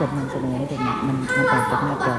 เกิดนำเสนอให้เด็กมันมันต่างจากหน้าจอ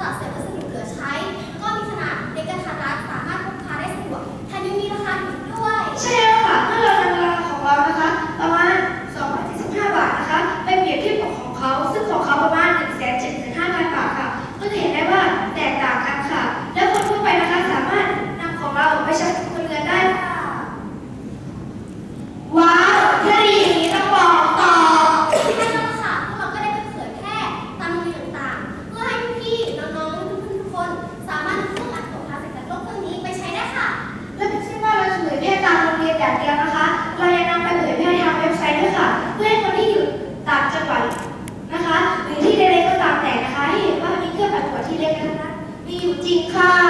ません ficar.